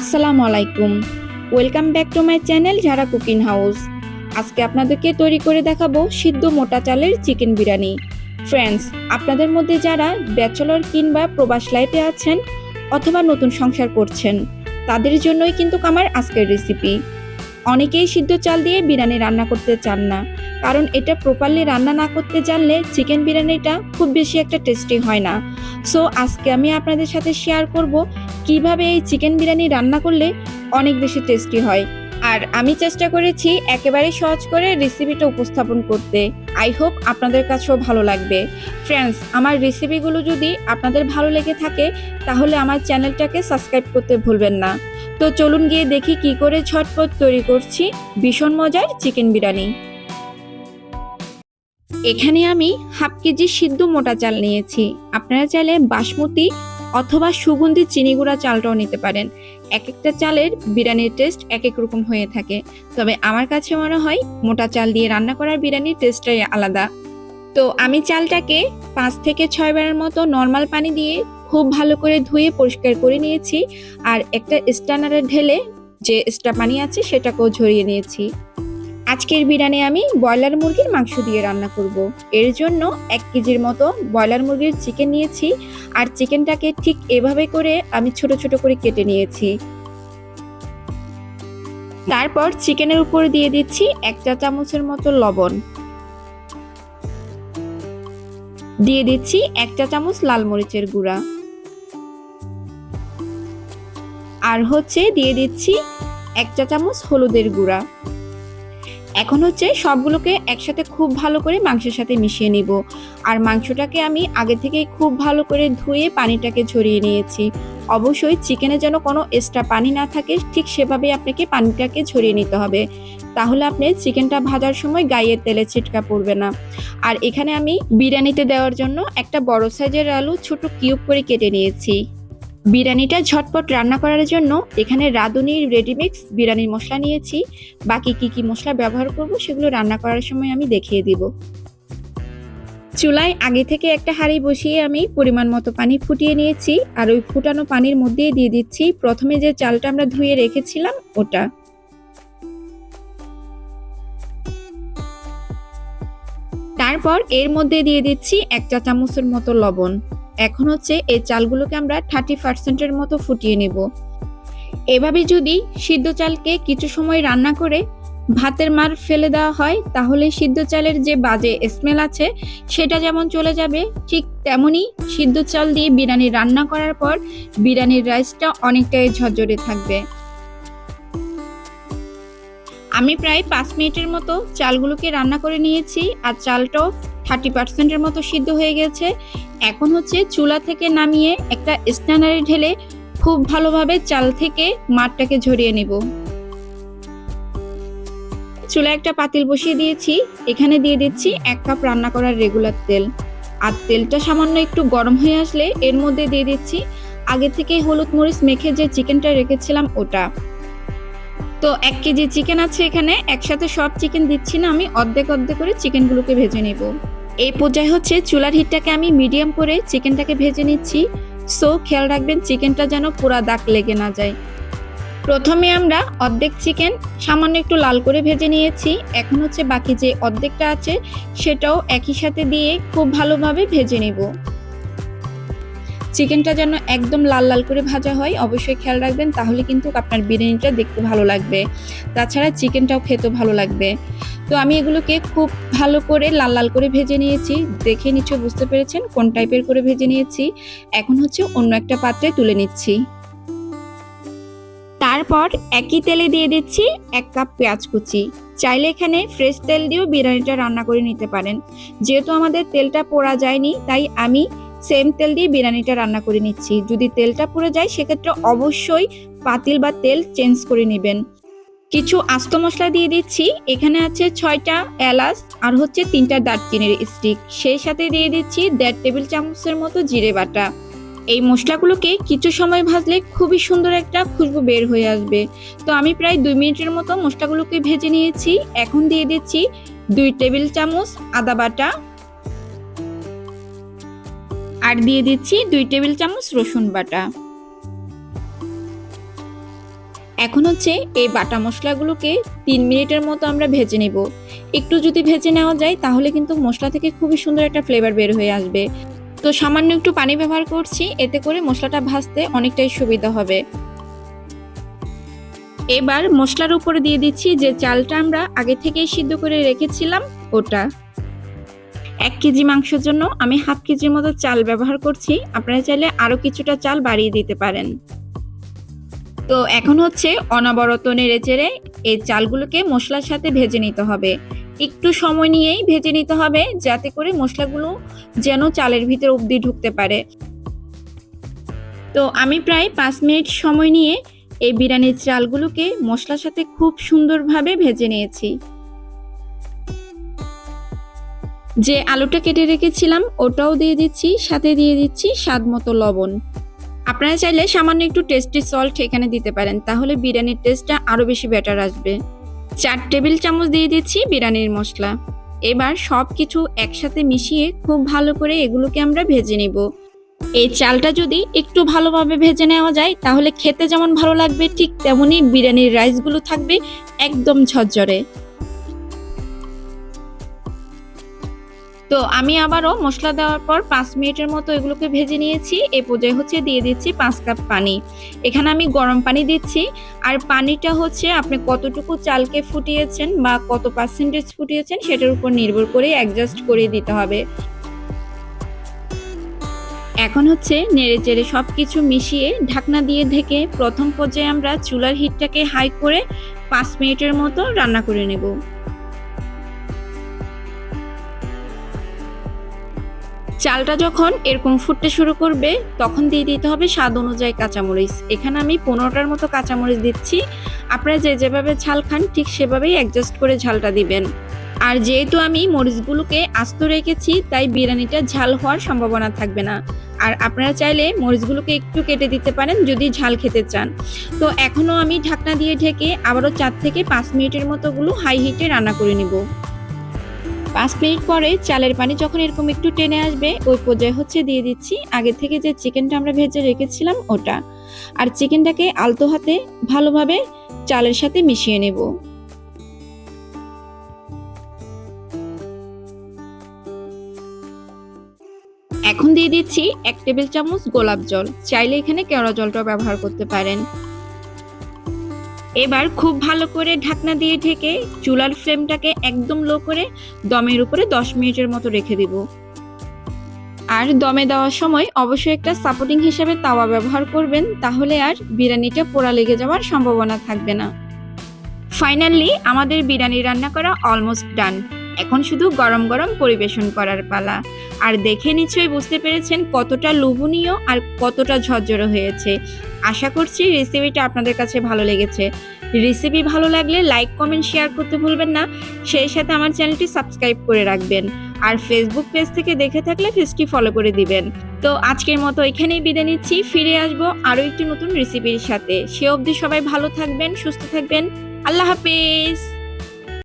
আসসালামু আলাইকুম। Welcome back to my channel যারা কুকিং হাউস আজকে আপনাদেরকে তৈরি করে দেখাবো সিদ্ধ মোটা চালের চিকেন বিরিয়ানি। ফ্রেন্ডস আপনাদের মধ্যে যারা ব্যাচেলর কিংবা প্রবাস লাইফে আছেন অথবা নতুন সংসার করছেন, তাদের জন্যই কিন্তু আমার আজকের রেসিপি অনেকেই সিদ্ধ চাল দিয়ে বিরিয়ানি রান্না করতে চান না। কারণ এটা প্রপারলি রান্না না করতে জানলে চিকেন বিরিয়ানিটা খুব বেশি একটা টেস্টি হয় না। সো আজকে আমি আপনাদের সাথে শেয়ার করব কীভাবে এই চিকেন বিরিয়ানি রান্না করলে অনেক বেশি টেস্টি হয়। আর আমি চেষ্টা করেছি একেবারে সহজ করে রেসিপিটা উপস্থাপন করতে। আই হোপ আপনাদের কাছেও ভালো লাগবে। ফ্রেন্ডস আমার রেসিপিগুলো যদি আপনাদের ভালো লেগে থাকে, তাহলে আমার চ্যানেলটাকে সাবস্ক্রাইব করতে ভুলবেন না। তো চলুন গিয়ে দেখি কি করে ঝটপট তৈরি করছি ভীষণ মজার চিকেন বিরিয়ানি। এখানে আমি হাফ কেজি সিদ্ধ মোটা চাল নিয়েছি। আপনারা চাইলে বাসমতি অথবা সুগন্ধি চিনি গুঁড়া চালটাও নিতে পারেন। এক একটা চালের বিরিয়ানির টেস্ট এক এক রকম হয়ে থাকে। তবে আমার কাছে মনে হয় মোটা চাল দিয়ে রান্না করার বিরিয়ানির টেস্টটাই আলাদা। তো আমি চালটাকে পাঁচ থেকে ছয় বারের মতো নর্মাল পানি দিয়ে খুব ভালো করে ধুয়ে পরিষ্কার করে নিয়েছি। আর একটা স্ট্যানারে ঢেলে যে এক্সট্রা পানি আছে সেটাকেও ঝরিয়ে নিয়েছি। আজকের বিরিয়ানি আমি ব্রয়লার মুরগির মাংস দিয়ে রান্না করব। এর জন্য এক কেজির মতো ব্রয়লার মুরগির চিকেন নিয়েছি আর চিকেনটাকে ঠিক এভাবে করে আমি ছোট ছোট করে কেটে নিয়েছি। তারপর চিকেনের উপর দিয়ে দিচ্ছি এক চা চামচের মতো লবণ। দিয়ে দিচ্ছি এক চা চামচ লাল মরিচের গুঁড়া। আর হচ্ছে দিয়ে দিচ্ছি এক চা চামচ হলুদের গুঁড়া। এখন হচ্ছে সবগুলোকে একসাথে খুব ভালো করে মাংসের সাথে মিশিয়ে নিব। আর মাংসটাকে আমি আগে থেকে খুব ভালো করে ধুয়ে পানিটাকে ঝরিয়ে নিয়েছি। অবশ্যই চিকেনে যেন কোনো এক্সট্রা পানি না থাকে, ঠিক সেভাবে আপনাকে পানিটাকে ঝরিয়ে নিতে হবে। তাহলে আপনি চিকেনটা ভাজার সময় গায়ের তেলে ছিটকা পড়বে না। আর এখানে আমি বিরিয়ানিতে দেওয়ার জন্য একটা বড় সাইজের আলু ছোট কিউব করে কেটে নিয়েছি। বিরিয়ানিটা ঝটপট রান্না করার জন্য এখানে রাঁধুনির রেডিমিক্স বিরিয়ানির মশলা নিয়েছি। বাকি কি কি মশলা ব্যবহার করব সেগুলো রান্না করার সময় আমি দেখিয়ে দিব। চুলায় আগে থেকে একটা হাঁড়ি বসিয়ে আমি পরিমাণ মতো পানি ফুটিয়ে নিয়েছি আর ওই ফুটানো পানির মধ্যে দিয়ে দিচ্ছি প্রথমে যে চালটা আমরা ধুয়ে রেখেছিলাম ওটা। তারপর এর মধ্যে দিয়ে দিচ্ছি এক চা চামচের মতো লবণ। এখন হচ্ছে এই চালগুলোকে আমরা থার্টি পার্সেন্টের মতো ফুটিয়ে নেব। এভাবে যদি সিদ্ধ চালকে কিছু সময় রান্না করে ভাতের মার ফেলে দেওয়া হয়, তাহলে সিদ্ধ চালের যে বাজে স্মেল আছে, সেটা যেমন চলে যাবে, ঠিক তেমনই সিদ্ধ চাল দিয়ে বিরিয়ানি রান্না করার পর বিরিয়ানির রাইসটা অনেকটাই ঝরঝরে থাকবে। আমি প্রায় পাঁচ মিনিটের মতো চালগুলোকে রান্না করে নিয়েছি, আর চালটাও থার্টি পার্সেন্টের মতো সিদ্ধ হয়ে গেছে। এখন হচ্ছে চুলা থেকে নামিয়ে একটা স্ট্যান্ডারে ঢেলে খুব ভালোভাবে চাল থেকে মাঠটাকে ঝরিয়ে নেব। চুলা একটা পাতিল বসিয়ে দিয়েছি। এখানে দিয়ে দিচ্ছি এক কাপ রান্না করার রেগুলার তেল। আর তেলটা সামান্য একটু গরম হয়ে আসলে এর মধ্যে দিয়ে দিচ্ছি আগে থেকে হলুদ মরিচ মেখে যে চিকেনটা রেখেছিলাম ওটা। তো এক কেজি চিকেন আছে এখানে। একসাথে সব চিকেন দিচ্ছি না আমি, অর্ধেক অর্ধেক করে চিকেনগুলোকে ভেজে নেব। এই পর্যায়ে হচ্ছে চুলার হিটটাকে আমি মিডিয়াম করে চিকেনটাকে ভেজে নিচ্ছি। সো খেয়াল রাখবেন চিকেনটা যেন পুরা দাগ লেগে না যায়। প্রথমে আমরা অর্ধেক চিকেন সামান্য একটু লাল করে ভেজে নিয়েছি। এখন হচ্ছে বাকি যে অর্ধেকটা আছে, সেটাও একই সাথে দিয়ে খুব ভালোভাবে ভেজে নেব। চিকেনটা যেন একদম লাল লাল করে ভাজা হয়, অবশ্যই খেয়াল রাখবেন, তাহলে কিন্তু আপনার বিরিয়ানিটা দেখতে ভালো লাগবে। তাছাড়া চিকেনটাও খেতে ভালো লাগবে। তো আমি এগুলোকে খুব ভালো করে লাল লাল করে ভেজে নিয়েছি। দেখে নিচে বুঝতে পেরেছেন কোন টাইপের করে ভেজে নিয়েছি। এখন হচ্ছে অন্য একটা পাত্রে তুলে নিচ্ছি। তারপর একই তেলে দিয়ে দিচ্ছি এক কাপ পেঁয়াজ কুচি। চাইলে এখানে ফ্রেশ তেল দিয়েও বিরিয়ানিটা রান্না করে নিতে পারেন। যেহেতু আমাদের তেলটা পোড়া যায়নি, তাই আমি সেম তেল দিয়ে বিরিয়ানিটা রান্না করে নিচ্ছি। যদি তেলটা পুড়ে যায়, সেক্ষেত্রে অবশ্যই পাতিল বা তেল চেঞ্জ করে নেবেন। কিছু আস্ত মশলা দিয়ে দিচ্ছি। এখানে আছে ছয়টা এলাচ আর হচ্ছে তিনটা দারচিনির স্টিক সেই সাথে দিয়ে দিচ্ছি দেড় টেবিল চামচের মতো জিরে বাটা। এই মশলাগুলোকে কিছু সময় ভাজলে খুবই সুন্দর একটা খুশবু বের হয়ে আসবে। তো আমি প্রায় দুই মিনিটের মতো মশলাগুলোকে ভেজে নিয়েছি। এখন দিয়ে দিচ্ছি দুই টেবিল চামচ আদা বাটা। আর দিয়ে দিচ্ছি দুই টেবিল চামচ রসুন বাটা। এখন হচ্ছে এই বাটা মশলাগুলোকে তিন মিনিটের মতো আমরা ভেজে নেব। একটু যদি ভেজে নেওয়া যায়, তাহলে কিন্তু মশলা থেকে খুবই সুন্দর একটা ফ্লেভার বের হয়ে আসবে। তো সামান্য একটু পানি ব্যবহার করছি, এতে করে মশলাটা ভাজতে অনেকটাই সুবিধা হবে। এবার মশলার উপরে দিয়ে দিচ্ছি যে চালটা আমরা আগে থেকেই সিদ্ধ করে রেখেছিলাম, ওটা। এক কেজি মাংসের জন্য আমি হাফ কেজির মতো চাল ব্যবহার করছি। আপনারা চাইলে আরও কিছুটা চাল বাড়িয়ে দিতে পারেন। তো এখন হচ্ছে অনবরত নেড়ে চেড়ে এই চালগুলোকে মশলার সাথে ভেজে নিতে হবে। একটু সময় নিয়েই ভেজে নিতে হবে যাতে করে মশলাগুলো যেন চালের ভিতরে অবধি ঢুকতে পারে। তো আমি প্রায় পাঁচ মিনিট সময় নিয়ে এই বিরিয়ানির চালগুলোকে মশলার সাথে খুব সুন্দরভাবে ভেজে নিয়েছি। যে আলুটা কেটে রেখেছিলাম ওটাও দিয়ে দিচ্ছি, সাথে দিয়ে দিচ্ছি স্বাদ মতো লবণ। আপনারা চাইলে সামান্য একটু টেস্টি সল্ট এখানে দিতে পারেন, তাহলে বিরিয়ানির টেস্টটা আরও বেশি বেটার আসবে। চার টেবিল চামচ দিয়ে দিচ্ছি বিরিয়ানির মশলা। এবার সব কিছু একসাথে মিশিয়ে খুব ভালো করে এগুলোকে আমরা ভেজে নিব। এই চালটা যদি একটু ভালোভাবে ভেজে নেওয়া যায়, তাহলে খেতে যেমন ভালো লাগবে, ঠিক তেমনই বিরিয়ানির রাইসগুলো থাকবে একদম ঝরঝরে। তো আমি আবারও মশলা দেওয়ার পর পাঁচ মিনিটের মতো এগুলোকে ভেজে নিয়েছি। এ পর্যায়ে হচ্ছে দিয়ে দিচ্ছি পাঁচ কাপ পানি। এখানে আমি গরম পানি দিচ্ছি। আর পানিটা হচ্ছে আপনি কতটুকু চালকে ফুটিয়েছেন বা কত পার্সেন্টেজ ফুটিয়েছেন সেটার উপর নির্ভর করে অ্যাডজাস্ট করে দিতে হবে। এখন হচ্ছে নেড়ে চেড়ে সব কিছু মিশিয়ে ঢাকনা দিয়ে ঢেকে প্রথম পর্যায়ে আমরা চুলার হিটটাকে হাই করে পাঁচ মিনিটের মতো রান্না করে নেব। চালটা যখন এরকম ফুটতে শুরু করবে, তখন দিয়ে দিতে হবে স্বাদ অনুযায়ী কাঁচামরিচ। এখানে আমি পনেরোটার মতো কাঁচামরিচ দিচ্ছি। আপনারা যে যেভাবে ঝাল খান, ঠিক সেভাবেই অ্যাডজাস্ট করে ঝালটা দিবেন। আর যেহেতু আমি মরিচগুলোকে আস্ত রেখেছি, তাই বিরিয়ানিটা ঝাল হওয়ার সম্ভাবনা থাকবে না। আর আপনারা চাইলে মরিচগুলোকে একটু কেটে দিতে পারেন যদি ঝাল খেতে চান। তো এখনও আমি ঢাকনা দিয়ে ঢেকে আবারও চার থেকে পাঁচ মিনিটের মতোগুলো হাই হিটে রান্না করে নিব। পাঁচ মিনিট পরে চালের পানি যখন এরকম একটু টেনে আসবে, ওই পর্যায়ে হচ্ছে দিয়ে দিচ্ছি আগে থেকে যে চিকেনটা আমরা ভেজে রেখেছিলাম ওটা। আর চিকেনটাকে আলতো হাতে ভালোভাবে চালের সাথে মিশিয়ে নেব। এখন দিয়ে দিচ্ছি এক টেবিল চামচ গোলাপ জল। চাইলে এখানে কেওড়া জলটাও ব্যবহার করতে পারেন। এবার খুব ভালো করে ঢাকনা দিয়ে ঢেকে চুলার ফ্লেমটাকে একদম লো করে দমের উপরে দশ মিনিটের মতো রেখে দিব। আর দমে দেওয়ার সময় অবশ্যই একটা সাপোর্টিং হিসেবে তাওয়া ব্যবহার করবেন, তাহলে আর বিরিয়ানিটা পোড়া লেগে যাওয়ার সম্ভাবনা থাকবে না। ফাইনালি আমাদের বিরিয়ানি রান্না করা অলমোস্ট ডান এখন শুধু গরম গরম পরিবেশন করার পালা। আর দেখে নিশ্চয়ই বুঝতে পেরেছেন কতটা লোভনীয় আর কতটা ঝরঝরে হয়েছে। আশা করছি রেসিপিটা আপনাদের কাছে ভালো লেগেছে। রেসিপি ভালো লাগলে লাইক কমেন্ট শেয়ার করতে ভুলবেন না। সেই সাথে আমার চ্যানেলটি সাবস্ক্রাইব করে রাখবেন। আর ফেসবুক পেজ থেকে দেখে থাকলে পেজটি ফলো করে দিবেন। তো আজকের মতো এখানেই বিদায় নিচ্ছি। ফিরে আসব আরও একটি নতুন রেসিপির সাথে। সে অবধি সবাই ভালো থাকবেন, সুস্থ থাকবেন। আল্লাহ হাফেজ!